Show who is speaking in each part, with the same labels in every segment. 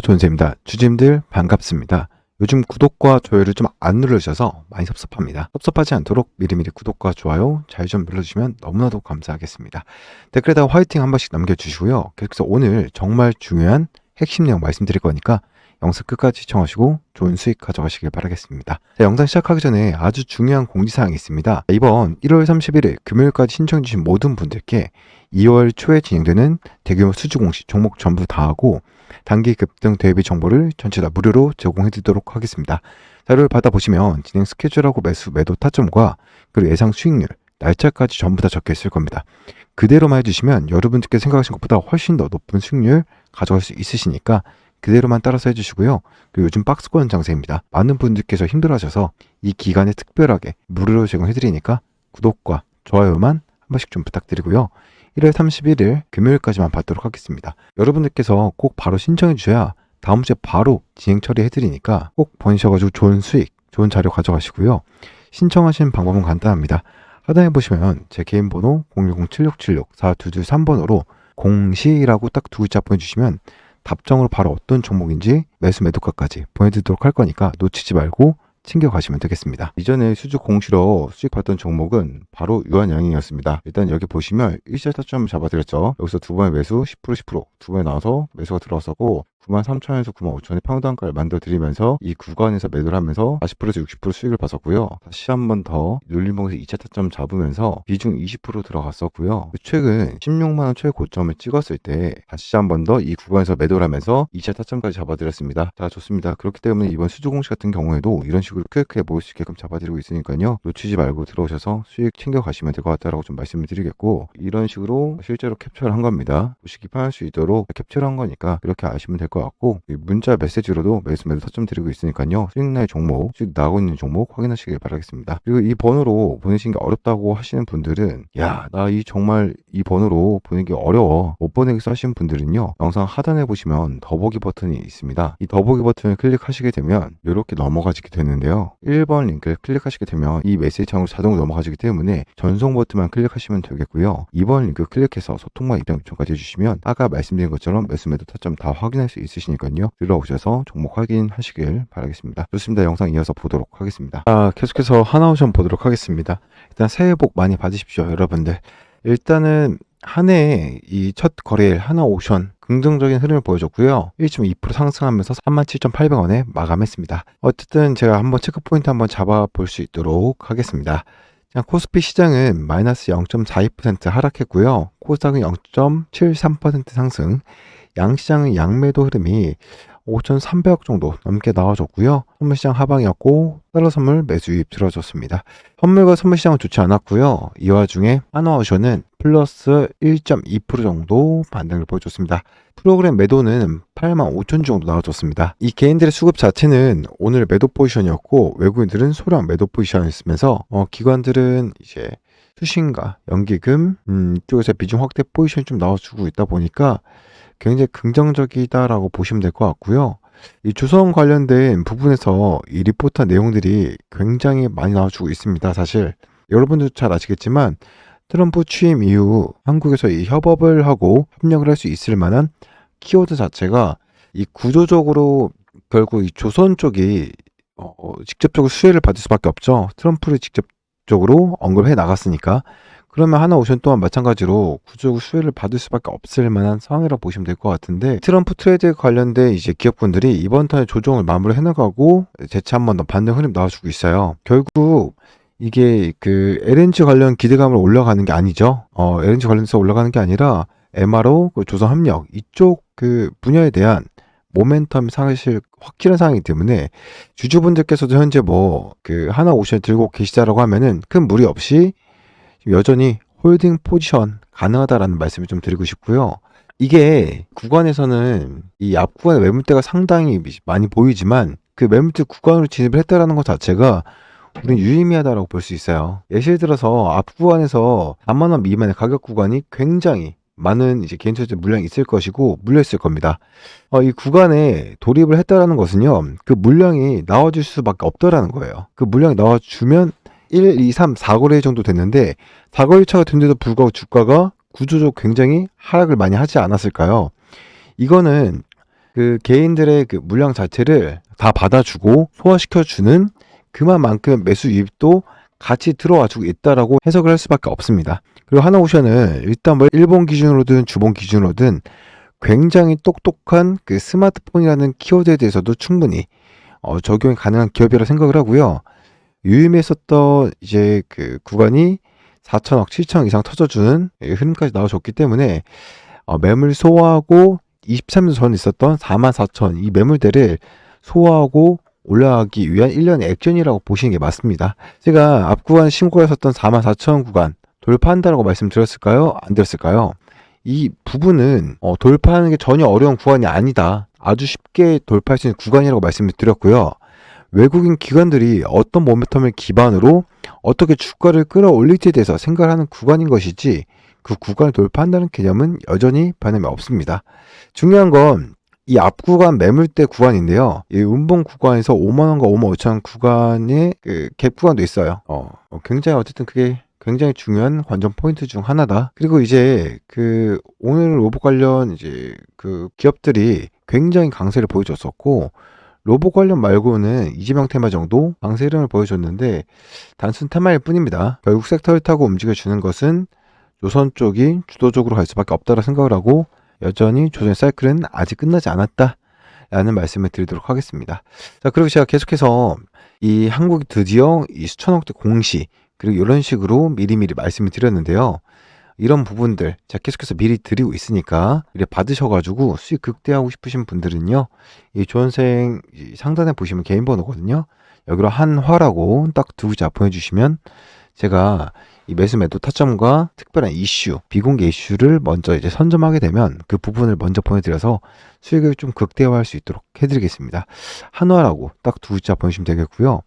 Speaker 1: 존세입니다. 주짐들 반갑습니다. 요즘 구독과 좋아요를 좀 안 눌러주셔서 많이 섭섭합니다. 섭섭하지 않도록 미리미리 구독과 좋아요 잘 좀 눌러주시면 너무나도 감사하겠습니다. 댓글에다가 화이팅 한 번씩 남겨주시고요. 계속해서 오늘 정말 중요한 핵심 내용 말씀드릴 거니까 영상 끝까지 시청하시고 좋은 수익 가져가시길 바라겠습니다. 자, 영상 시작하기 전에 아주 중요한 공지사항이 있습니다. 이번 1월 31일 금요일까지 신청해주신 모든 분들께 2월 초에 진행되는 대규모 수주 공시 종목 전부 다 하고 단기 급등 대비 정보를 전체 다 무료로 제공해드리도록 하겠습니다. 자료를 받아보시면 진행 스케줄하고 매수 매도 타점과 그리고 예상 수익률, 날짜까지 전부 다 적혀 있을 겁니다. 그대로만 해주시면 여러분들께 생각하신 것보다 훨씬 더 높은 수익률 가져갈 수 있으시니까 그대로만 따라서 해주시고요. 그리고 요즘 박스권 장세입니다. 많은 분들께서 힘들어하셔서 이 기간에 특별하게 무료로 제공해드리니까 구독과 좋아요만 한 번씩 좀 부탁드리고요. 1월 31일 금요일까지만 받도록 하겠습니다. 여러분들께서 꼭 바로 신청해 주셔야 다음 주에 바로 진행 처리해 드리니까 꼭 보내셔가지고 좋은 수익, 좋은 자료 가져가시고요. 신청하신 방법은 간단합니다. 하단에 보시면 제 개인 번호 010-7676-4223번으로 공시라고 딱 두 글자 보내주시면 답정으로 바로 어떤 종목인지 매수 매도가까지 보내드리도록 할 거니까 놓치지 말고 챙겨가시면 되겠습니다. 이전에 수주 공시로 수익 봤던 종목은 바로 유한양행이었습니다. 일단 여기 보시면 일시적 타점 잡아드렸죠. 여기서 두 번의 매수 10% 10%두 번에 나와서 매수가 들어왔었고 93,000에서 95,000의 파운드한가를 만들어 드리면서 이 구간에서 매도를 하면서 40%에서 60% 수익을 봤었고요. 다시 한 번 더 눌림봉에서 2차 타점 잡으면서 비중 20% 들어갔었고요. 최근 16만원 최고점을 찍었을 때 다시 한 번 더 이 구간에서 매도를 하면서 2차 타점까지 잡아드렸습니다. 자 좋습니다. 그렇기 때문에 이번 수주공시 같은 경우에도 이런 식으로 쾌쾌 모일 수 있게끔 잡아드리고 있으니까요. 놓치지 말고 들어오셔서 수익 챙겨가시면 될 것 같다라고 좀 말씀을 드리겠고 이런 식으로 실제로 캡처를 한 겁니다. 보시기 편할 수 있도록 캡처를 한 거니까 그렇게 아시면 될것 같고 문자 메시지로도 매수 매도 타점 드리고 있으니까요. 수익날 종목, 수익 나오고 있는 종목 확인하시길 바라겠습니다. 그리고 이 번호로 보내시는 게 어렵다고 하시는 분들은 야 나 이 정말 이 번호로 보내기 어려워 못 보내겠어 하시는 분들은요. 영상 하단에 보시면 더보기 버튼이 있습니다. 이 더보기 버튼을 클릭하시게 되면 이렇게 넘어가지게 되는데요. 1번 링크를 클릭하시게 되면 이 메시지 창으로 자동으로 넘어가지기 때문에 전송 버튼만 클릭하시면 되겠고요. 2번 링크 클릭해서 소통만 입장 요청까지 해주시면 아까 말씀드린 것처럼 매수 매도 타점 다 확인할 수 있으시니까요. 들어오셔서 종목 확인하시길 바라겠습니다. 좋습니다. 영상 이어서 보도록 하겠습니다. 자, 계속해서 하나오션 보도록 하겠습니다. 일단 새해 복 많이 받으십시오, 여러분들. 일단은 한 해 이 첫 거래일 하나오션 긍정적인 흐름을 보여줬고요. 1.2% 상승하면서 37,800원에 마감했습니다. 어쨌든 제가 한번 체크 포인트 한번 잡아볼 수 있도록 하겠습니다. 자, 코스피 시장은 마이너스 0.42% 하락했고요. 코스닥은 0.73% 상승, 양시장은 양매도 흐름이 5,300억 정도 넘게 나와줬고요. 선물시장 하방이었고 달러 선물 매수 유입 들어줬습니다. 선물과 선물시장은 좋지 않았고요. 이 와중에 하나와쇼는 플러스 1.2% 정도 반등을 보여줬습니다. 프로그램 매도는 8만 5천 주 정도 나와줬습니다. 이 개인들의 수급 자체는 오늘 매도 포지션이었고 외국인들은 소량 매도 포지션이었으면서 어, 기관들은 이제 수신과 연기금 음, 이쪽에서 비중 확대 포지션이 좀 나와주고 있다 보니까 굉장히 긍정적이다라고 보시면 될 것 같고요. 이 조선 관련된 부분에서 이 리포터 내용들이 굉장히 많이 나와주고 있습니다. 사실 여러분도 잘 아시겠지만 트럼프 취임 이후 한국에서 이 협업을 하고 협력을 할 수 있을 만한 키워드 자체가 이 구조적으로 결국 이 조선 쪽이 어, 직접적으로 수혜를 받을 수밖에 없죠. 트럼프를 직접적으로 언급해 나갔으니까. 그러면 하나 오션 동안 마찬가지로 구조적 수혜를 받을 수밖에 없을 만한 상황이라고 보시면 될 것 같은데 트럼프 트레이드 관련된 이제 기업군들이 이번 턴에 조정을 마무리 해 나가고 재차 한 번 더 반등 흐름 나와주고 있어요. 결국 이게 그 LNG 관련 기대감을 올라가는 게 아니죠. 어, LNG 관련해서 올라가는 게 아니라 MRO, 그 조선 협력 이쪽 그 분야에 대한 모멘텀 사실 확실한 상황이기 때문에 주주분들께서도 현재 뭐 그 하나 오션 들고 계시다라고 하면은 큰 무리 없이 여전히 홀딩 포지션 가능하다라는 말씀을 좀 드리고 싶고요. 이게 구간에서는 이 앞 구간의 매물대가 상당히 많이 보이지만 그 매물대 구간으로 진입을 했다라는 것 자체가 우리는 유의미하다라고 볼 수 있어요. 예를 들어서 앞 구간에서 4만 원 미만의 가격 구간이 굉장히 많은 이제 개인 투자 물량이 있을 것이고 물려 있을 겁니다. 어, 이 구간에 돌입을 했다라는 것은요, 그 물량이 나와줄 수밖에 없다라는 거예요. 그 물량이 나와주면 1, 2, 3, 4거래 정도 됐는데 4거래차가 된데도 불구하고 주가가 구조적 굉장히 하락을 많이 하지 않았을까요? 이거는 그 개인들의 그 물량 자체를 다 받아주고 소화시켜주는 그만큼 매수 유입도 같이 들어와주고 있다라고 해석을 할 수밖에 없습니다. 그리고 하나오션은 일단 뭐 일본 기준으로든 주본 기준으로든 굉장히 똑똑한 그 스마트폰이라는 키워드에 대해서도 충분히 어, 적용이 가능한 기업이라 생각을 하고요. 유임했었던 이제 그 구간이 4천억, 7천억 이상 터져주는 이 흐름까지 나와줬기 때문에 어, 매물 소화하고 23년 전에 있었던 4만 4천 이 매물대를 소화하고 올라가기 위한 1년의 액션이라고 보시는 게 맞습니다. 제가 앞 구간 신고가 있었던 4만 4천 구간 돌파한다라고 말씀드렸을까요? 안 드렸을까요? 이 부분은 어, 돌파하는 게 전혀 어려운 구간이 아니다. 아주 쉽게 돌파할 수 있는 구간이라고 말씀을 드렸고요. 외국인 기관들이 어떤 모멘텀을 기반으로 어떻게 주가를 끌어올릴지에 대해서 생각을 하는 구간인 것이지 그 구간을 돌파한다는 개념은 여전히 변함이 없습니다. 중요한 건 이 앞 구간 매물대 구간인데요. 이 운봉 구간에서 5만 원과 5만 5천 원 구간의 그 갭 구간도 있어요. 어, 어, 굉장히 어쨌든 그게 굉장히 중요한 관전 포인트 중 하나다. 그리고 이제 그 오늘 로봇 관련 이제 그 기업들이 굉장히 강세를 보여줬었고 로봇 관련 말고는 이재명 테마 정도 강세 흐름을 보여줬는데 단순 테마일 뿐입니다. 결국 섹터를 타고 움직여주는 것은 조선 쪽이 주도적으로 갈 수밖에 없다고 생각을 하고 여전히 조선 사이클은 아직 끝나지 않았다. 라는 말씀을 드리도록 하겠습니다. 자, 그리고 제가 계속해서 이 한국이 드디어 이 수천억대 공시, 그리고 이런 식으로 미리미리 말씀을 드렸는데요. 이런 부분들 제가 계속해서 미리 드리고 있으니까 이래 받으셔가지고 수익 극대화하고 싶으신 분들은요. 이 조원생 이 상단에 보시면 개인 번호거든요. 여기로 한화라고 딱 두 글자 보내주시면 제가 이 매수 매도 타점과 특별한 이슈, 비공개 이슈를 먼저 이제 선점하게 되면 그 부분을 먼저 보내드려서 수익을 좀 극대화할 수 있도록 해드리겠습니다. 한화라고 딱 두 글자 보내주시면 되겠고요.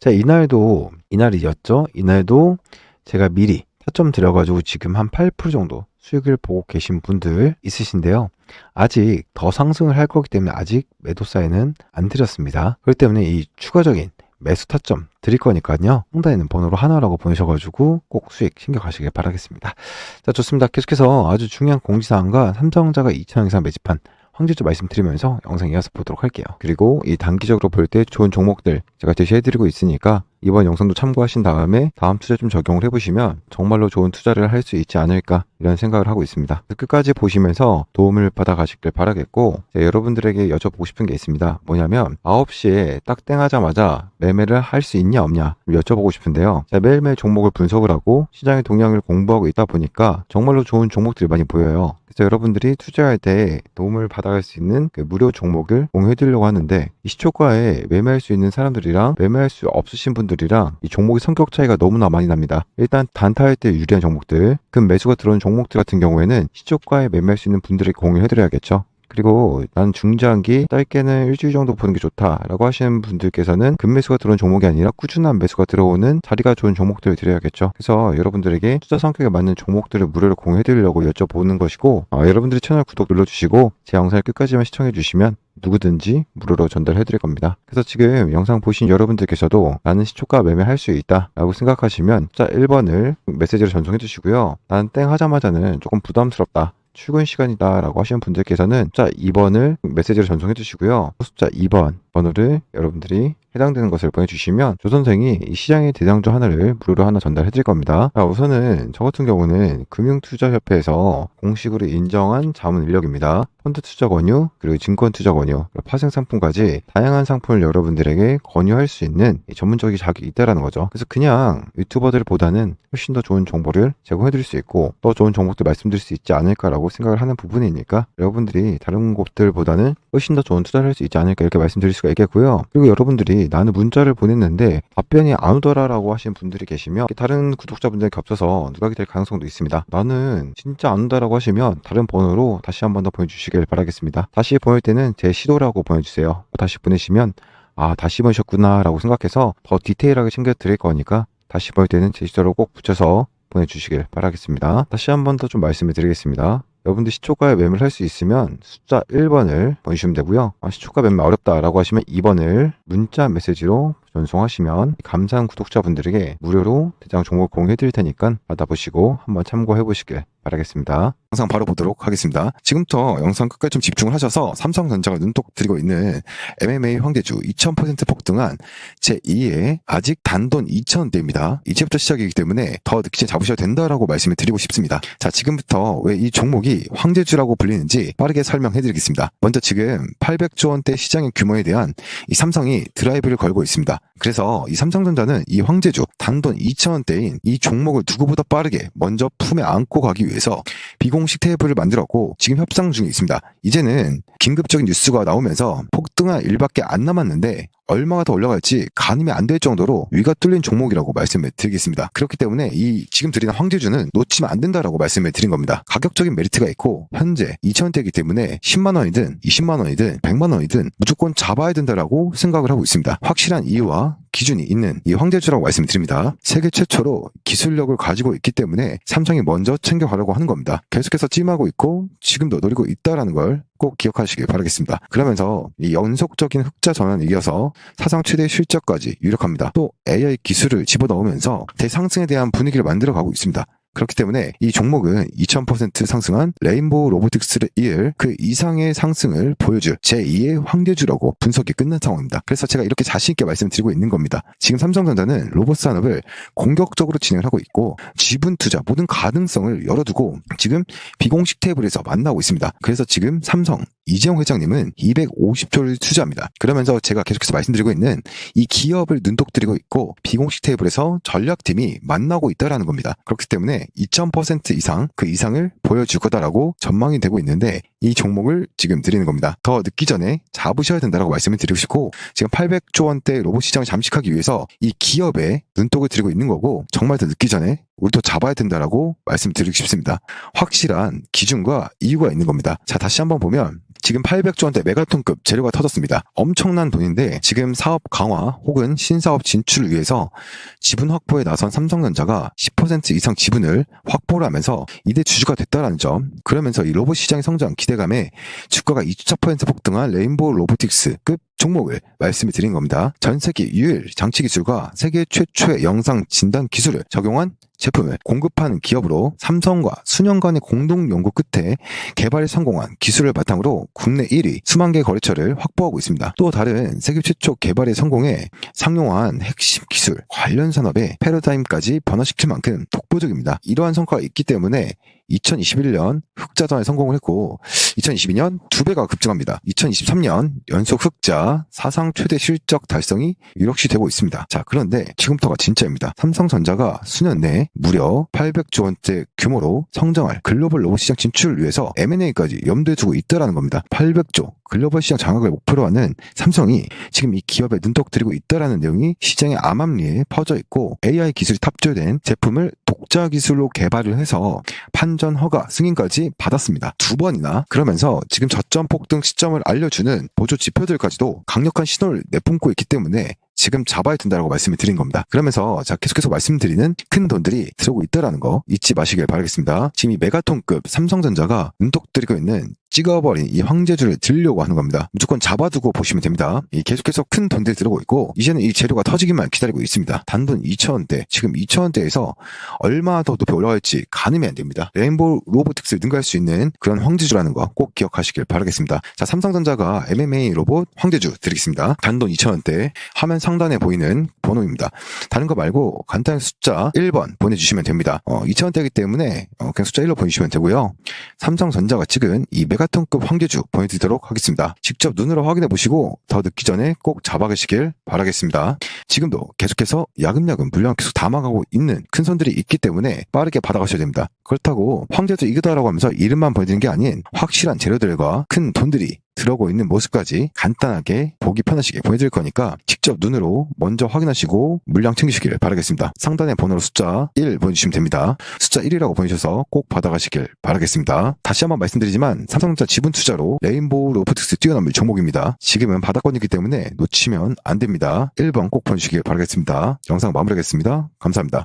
Speaker 1: 자, 이날도, 이날이었죠? 이날도 제가 미리 타점 드려가지고 지금 한 8% 정도 수익을 보고 계신 분들 있으신데요. 아직 더 상승을 할 거기 때문에 아직 매도 사인은 안 드렸습니다. 그렇기 때문에 이 추가적인 매수 타점 드릴 거니까요. 상단에 있는 번호로 하나라고 보내셔가지고 꼭 수익 챙겨가시길 바라겠습니다. 자, 좋습니다. 계속해서 아주 중요한 공지사항과 삼성자가 2,000원 이상 매집한 황제주 말씀드리면서 영상 이어서 보도록 할게요. 그리고 이 단기적으로 볼 때 좋은 종목들 제가 제시해드리고 있으니까 이번 영상도 참고하신 다음에 다음 투자 좀 적용을 해보시면 정말로 좋은 투자를 할 수 있지 않을까 이런 생각을 하고 있습니다. 끝까지 보시면서 도움을 받아 가시길 바라겠고 자, 여러분들에게 여쭤보고 싶은 게 있습니다. 뭐냐면 9시에 딱 땡하자마자 매매를 할 수 있냐 없냐 여쭤보고 싶은데요. 자, 매일매일 종목을 분석을 하고 시장의 동향을 공부하고 있다 보니까 정말로 좋은 종목들이 많이 보여요. 그래서 여러분들이 투자할 때 도움을 받아갈 수 있는 그 무료 종목을 공유해드리려고 하는데 이 시초가에 매매할 수 있는 사람들이랑 매매할 수 없으신 분들이랑 이 종목의 성격 차이가 너무나 많이 납니다. 일단 단타할 때 유리한 종목들, 금 매수가 들어오는 종목들 같은 경우에는 시초가에 매매할 수 있는 분들이 공유해드려야겠죠. 그리고 난 중장기 짧게는 일주일 정도 보는 게 좋다라고 하시는 분들께서는 급매수가 들어오는 종목이 아니라 꾸준한 매수가 들어오는 자리가 좋은 종목들을 드려야겠죠. 그래서 여러분들에게 투자 성격에 맞는 종목들을 무료로 공유해 드리려고 여쭤보는 것이고 어, 여러분들이 채널 구독 눌러주시고 제 영상을 끝까지만 시청해 주시면 누구든지 무료로 전달해 드릴 겁니다. 그래서 지금 영상 보신 여러분들께서도 나는 시초가 매매할 수 있다 라고 생각하시면 자 1번을 메시지로 전송해 주시고요. 나는 땡 하자마자는 조금 부담스럽다. 출근 시간이다 라고 하시는 분들께서는 숫자 2번을 메시지로 전송해 주시고요. 숫자 2번 번호를 여러분들이 해당되는 것을 보내주시면 조 선생이 이 시장의 대장주 하나를 무료로 하나 전달해 드릴 겁니다. 자, 우선은 저 같은 경우는 금융투자협회에서 공식으로 인정한 자문 인력입니다. 펀드 투자 권유, 그리고 증권 투자 권유, 파생 상품까지 다양한 상품을 여러분들에게 권유할 수 있는 이 전문적인 자격이 있다라는 거죠. 그래서 그냥 유튜버들보다는 훨씬 더 좋은 정보를 제공해 드릴 수 있고 더 좋은 정보들 말씀드릴 수 있지 않을까라고 생각을 하는 부분이니까 여러분들이 다른 곳들보다는 훨씬 더 좋은 투자를 할 수 있지 않을까 이렇게 말씀드릴 수가 있겠고요. 그리고 여러분들이 나는 문자를 보냈는데 답변이 안 오더라라고 하시는 분들이 계시면 다른 구독자분들 겹쳐서 누락이 될 가능성도 있습니다. 나는 진짜 안 온다라고 하시면 다른 번호로 다시 한 번 더 보내주시 길 바라겠습니다. 다시 보낼 때는 제 시도라고 보내주세요. 다시 보내시면 아 다시 보내셨구나 라고 생각해서 더 디테일하게 챙겨 드릴 거니까 다시 보낼 때는 제 시도로 꼭 붙여서 보내주시길 바라겠습니다. 다시 한 번 더 좀 말씀을 드리겠습니다. 여러분들 시초가에 매매를 할 수 있으면 숫자 1번을 보내주시면 되고요. 아, 시초가 매매 어렵다라고 하시면 2번을 문자 메시지로 전송하시면 감사한 구독자분들에게 무료로 대장 종목 공유해 드릴 테니까 받아보시고 한번 참고해 보시길 바라겠습니다. 영상 바로 보도록 하겠습니다. 지금부터 영상 끝까지 좀 집중을 하셔서 삼성전자가 눈독 들이고 있는 MMA 황대주 2000% 폭등한 제2의 아직 단돈 2,000원대입니다. 이제부터 시작이기 때문에 더 전에 잡으셔야 된다라고 말씀을 드리고 싶습니다. 자, 지금부터 왜 이 종목이 황제주라고 불리는지 빠르게 설명해 드리겠습니다. 먼저 지금 800조 원대 시장의 규모에 대한 이 삼성이 드라이브를 걸고 있습니다. 그래서 이 삼성전자는 이 황제주 단돈 2,000원대인 이 종목을 누구보다 빠르게 먼저 품에 안고 가기 위해서 비공식 테이블을 만들었고 지금 협상 중에 있습니다. 이제는 긴급적인 뉴스가 나오면서 폭등할 일밖에 안 남았는데 얼마가 더 올라갈지 가늠이 안 될 정도로 위가 뚫린 종목이라고 말씀을 드리겠습니다. 그렇기 때문에 이 지금 드리는 황제주는 놓치면 안 된다라고 말씀을 드린 겁니다. 가격적인 메리트가 있고 현재 2,000원대이기 때문에 10만 원이든 20만 원이든 100만 원이든 무조건 잡아야 된다라고 생각을 하고 있습니다. 확실한 이유와 기준이 있는 이 황제주라고 말씀드립니다. 세계 최초로 기술력을 가지고 있기 때문에 삼성이 먼저 챙겨가려고 하는 겁니다. 계속해서 찜하고 있고 지금도 노리고 있다라는 걸 꼭 기억하시길 바라겠습니다. 그러면서 이 연속적인 흑자 전환을 이어서 사상 최대 실적까지 유력합니다. 또 AI 기술을 집어넣으면서 대상승에 대한 분위기를 만들어가고 있습니다. 그렇기 때문에 이 종목은 2000% 상승한 레인보우 로보틱스를 이을 그 이상의 상승을 보여줄 제2의 황대주라고 분석이 끝난 상황입니다. 그래서 제가 이렇게 자신있게 말씀드리고 있는 겁니다. 지금 삼성전자는 로봇 산업을 공격적으로 진행을 하고 있고 지분 투자 모든 가능성을 열어두고 지금 비공식 테이블에서 만나고 있습니다. 그래서 지금 삼성 이재용 회장님은 250조를 투자합니다. 그러면서 제가 계속해서 말씀드리고 있는 이 기업을 눈독 들이고 있고 비공식 테이블에서 전략팀이 만나고 있다라는 겁니다. 그렇기 때문에 2000% 이상 그 이상을 보여줄 거다라고 전망이 되고 있는데 이 종목을 지금 드리는 겁니다. 더 늦기 전에 잡으셔야 된다라고 말씀을 드리고 싶고 지금 800조 원대 로봇 시장을 잠식하기 위해서 이 기업에 눈독을 들이고 있는 거고 정말 더 늦기 전에 우리도 잡아야 된다라고 말씀드리고 싶습니다. 확실한 기준과 이유가 있는 겁니다. 자, 다시 한번 보면 지금 800조 원대 메가톤급 재료가 터졌습니다. 엄청난 돈인데 지금 사업 강화 혹은 신사업 진출을 위해서 지분 확보에 나선 삼성전자가 10% 이상 지분을 확보를 하면서 이대 주주가 됐다라는 점. 그러면서 이 로봇 시장의 성장 기대감에 주가가 2.4% 폭등한 레인보우 로보틱스급 종목을 말씀을 드린 겁니다. 전 세계 유일 장치 기술과 세계 최초의 영상 진단 기술을 적용한 제품을 공급하는 기업으로 삼성과 수년간의 공동 연구 끝에 개발에 성공한 기술을 바탕으로 국내 1위 수만 개 거래처를 확보하고 있습니다. 또 다른 세계 최초 개발에 성공해 상용화한 핵심 기술 관련 산업의 패러다임까지 변화시킬 만큼 독보적입니다. 이러한 성과가 있기 때문에 2021년 흑자전에 성공을 했고 2022년 두 배가 급증합니다. 2023년 연속 흑자 사상 최대 실적 달성이 유력시 되고 있습니다. 자 그런데 지금부터가 진짜입니다. 삼성전자가 수년 내에 무려 800조 원대 규모로 성장할 글로벌 로봇 시장 진출을 위해서 M&A까지 염두에 두고 있다라는 겁니다. 800조 글로벌 시장 장악을 목표로 하는 삼성이 지금 이 기업에 눈독 들이고 있다라는 내용이 시장의 암암리에 퍼져 있고 AI 기술이 탑재된 제품을 독자 기술로 개발을 해서 판전 허가 승인까지 받았습니다. 두 번이나 그러면서 지금 저점 폭등 시점을 알려주는 보조 지표들까지도 강력한 신호를 내뿜고 있기 때문에 지금 잡아야 된다고 말씀을 드린 겁니다. 그러면서 자 계속해서 말씀드리는 큰 돈들이 들어오고 있다라는 거 잊지 마시길 바라겠습니다. 지금 이 메가톤급 삼성전자가 눈독 들이고 있는 찍어버린 이 황제주를 들려고 하는 겁니다. 무조건 잡아두고 보시면 됩니다. 이 계속해서 큰 돈들이 들어오고 있고 이제는 이 재료가 터지기만 기다리고 있습니다. 단돈 2천원대 지금 2천원대에서 얼마 더 높이 올라갈지 가늠이 안 됩니다. 레인보우 로보틱스를 능가할 수 있는 그런 황제주라는 거 꼭 기억하시길 바라겠습니다. 자 삼성전자가 MMA 로봇 황제주 드리겠습니다. 단돈 2천원대 화면 상단에 보이는 번호입니다. 다른 거 말고 간단한 숫자 1번 보내주시면 됩니다. 어, 2천원대이기 때문에 어, 그냥 숫자 1로 보내주시면 되고요. 삼성전자가 찍은 이 메가 톤급 황제주 보내드리도록 하겠습니다. 직접 눈으로 확인해 보시고 더 늦기 전에 꼭 잡아가시길 바라겠습니다. 지금도 계속해서 야금야금 물량 계속 담아가고 있는 큰 손들이 있기 때문에 빠르게 받아가셔야 됩니다. 그렇다고 황제주 이거다라고 하면서 이름만 보여드리는 게 아닌 확실한 재료들과 큰 돈들이 들어오고 있는 모습까지 간단하게 보기 편하시게 보여드릴 거니까 직접 눈으로 먼저 확인하시고 물량 챙기시길 바라겠습니다. 상단의 번호로 숫자 1 보내주시면 됩니다. 숫자 1이라고 보내주셔서 꼭 받아가시길 바라겠습니다. 다시 한번 말씀드리지만 삼성전자 지분 투자로 레인보우 로보틱스 뛰어넘을 종목입니다. 지금은 바닥권이기 때문에 놓치면 안 됩니다. 1번 꼭 보내주시길 바라겠습니다. 영상 마무리하겠습니다. 감사합니다.